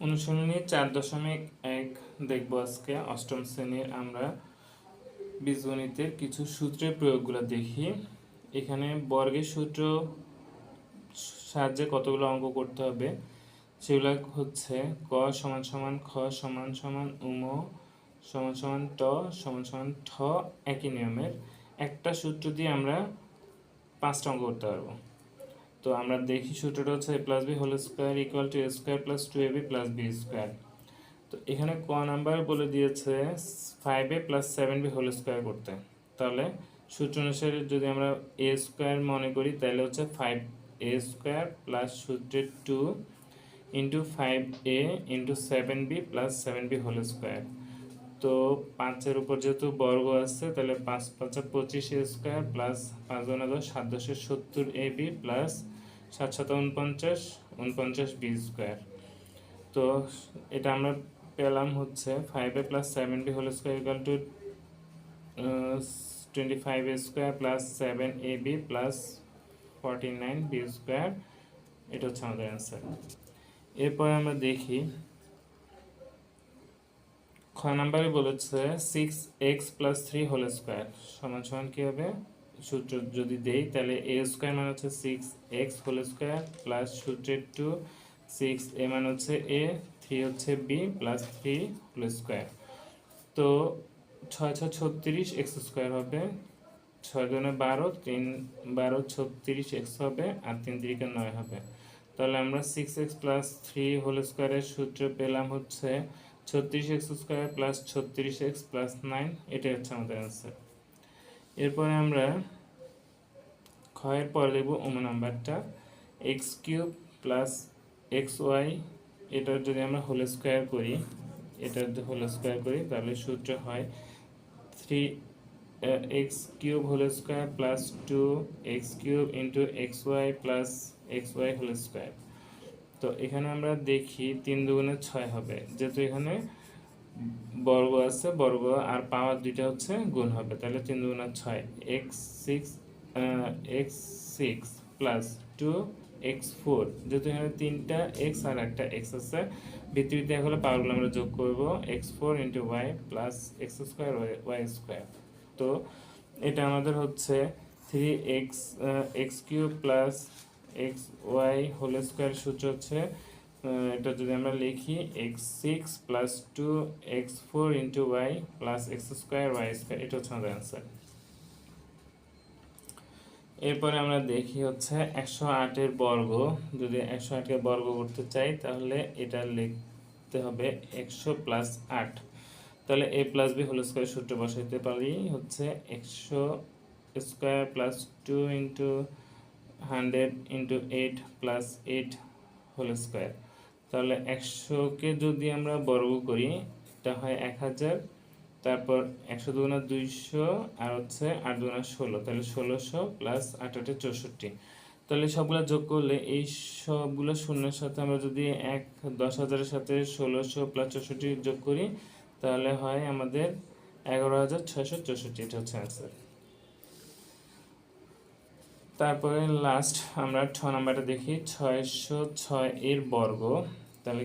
অনুশীলনী চার দশমিক এক দেখব আজকে। অষ্টম শ্রেণির আমরা বীজগণিতের কিছু সূত্রের প্রয়োগগুলো দেখি। এখানে বর্গের সূত্র সাহায্যে কতগুলো অঙ্ক করতে হবে? সেগুলো হচ্ছে ক সমান সমান খ সমান সমান উম, সমান সমান ট সমান সমান ঠ একই নিয়মের। একটা সূত্র দিয়ে আমরা পাঁচটা অঙ্ক করতে পারব। তো আমরা দেখি সূত্রটা হচ্ছে A plus B whole square equal to A square plus two A B plus B square তো এখানে ক নাম্বার বলে দিয়েছে five A plus seven B whole square করতে। তাহলে সূত্র অনুসারে যদি আমরা এ স্কোয়ার মনে করি, তাহলে হচ্ছে ফাইভ এ স্কোয়ার প্লাস সূত্রের two into five A into seven B plus seven B whole square তো পাঁচের উপর যেহেতু বর্গ আছে, তাহলে পাঁচ পাঁচা পঁচিশ এ স্কোয়ার প্লাস পাঁচ দশ, সাত দশের সত্তর এ বি প্লাস সাত সাত উনপঞ্চাশ উনপঞ্চাশ বি স্কোয়ার তো এটা আমরা পেলাম হচ্ছে five A plus seven B whole square equal to twenty five A square plus seven A B plus forty nine B square এটা হচ্ছে আমাদের অ্যান্সার এরপরে আমরা দেখি, খ নাম্বারে বলেছে six X plus three whole square সমান সমান কী হবে? সূত্র যদি দেই, তাহলে এ স্কোয়ার মানে হচ্ছে six X whole square plus সূত্রের টু সিক্স এ মানে হচ্ছে এ থ্রি হচ্ছে B plus three whole square তো ছয় ছয় ছত্রিশ এক্স স্কোয়ার হবে, ছয় দুনে বারো, তিন বারো ছত্রিশ এক্স হবে, আর তিন তিরিকে নয় হবে। তাহলে আমরা six X plus three whole স্কোয়ারের সূত্র পেলাম হচ্ছে ছত্রিশ এক্স স্কোয়ার প্লাস ছত্রিশ এক্স প্লাস নাইন এটাই হচ্ছে আমাদের অ্যান্সার এরপরে আমরা ক্ষয়ের পরে দেখব ওম নাম্বারটা X cube plus X Y এটার যদি আমরা হোল স্কোয়ার করি, এটার হোল স্কোয়ার করি, তাহলে সূত্র হয় three X cube whole square plus two X cube into X Y plus X Y whole square. তো এখানে আমরা দেখি তিন দুগুণে ছয় হবে, যেহেতু এখানে বর্গ আছে, বর্গ আর পাওয়ার দুইটা হচ্ছে গুণ হবে। তাহলে তিন দুগুণে ছয় X six X six plus two X four যেহেতু এখানে তিনটা এক্স আর একটা এক্স আছে, ভিত্তিতে হলে পাওয়ারগুলো আমরা যোগ করব X four into Y plus X square Y square তো এটা আমাদের হচ্ছে three X X cube plus X Y whole square সূত্র হচ্ছে এটা যদি আমরা লিখি X six plus two X four into Y plus X square Y square এটা হচ্ছে আমাদের অ্যান্সার এরপরে আমরা দেখি হচ্ছে একশো আটের বর্গ। যদি একশো আটকে বর্গ করতে চাই, তাহলে এটা লিখতে হবে একশো প্লাস আট। তাহলে A plus B whole square সূত্র বসাইতে পারি হচ্ছে একশো square plus two into hundred into eight plus eight whole square তাহলে একশোকে যদি আমরা বর্গ করি, এটা হয় এক হাজার। তারপর একশো দুগুণা দুইশো আর হচ্ছে আট দুগুণা ষোলো, তাহলে ষোলোশো প্লাস আট চৌষট্টি। তাহলে সবগুলো যোগ করলে এই সবগুলো শূন্যের সাথে আমরা যদি এক, দশ হাজারের সাথে ষোলোশো প্লাস চৌষট্টি যোগ করি, তাহলে হয় আমাদের এগারো হাজার ছয়শো চৌষট্টি। এটা হচ্ছে অ্যান্সার তারপরে লাস্ট আমরা ছ নাম্বারটা দেখি, ছয়শো ছয় এর বর্গ। তাহলে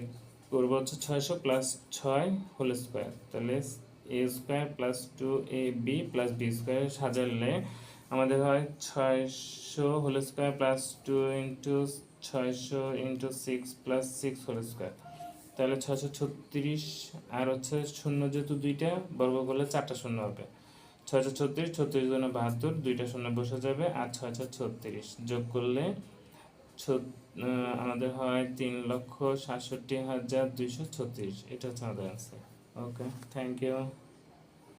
করব হচ্ছে ছয়শো প্লাস ছয় হোল স্কোয়ার তাহলে A square plus two A B plus B square সাজালে আমাদের হয় ছয়শো whole square plus two into ছয়শো into six plus six whole square তাহলে ছয়শো ছত্রিশ আর হচ্ছে শূন্য যেহেতু দুইটা, বর্গ করলে চারটা শূন্য হবে। ছয়শো ছত্রিশ ছত্রিশ জন্য বাহাত্তর, দুইটা শূন্য বসে যাবে, আর ছয়শো ছত্রিশ যোগ করলে আমাদের হয় তিন লক্ষ সাতষট্টি হাজার দুইশো ছত্রিশ। এটা হচ্ছে আমাদের আনসার ওকে থ্যাংক ইউ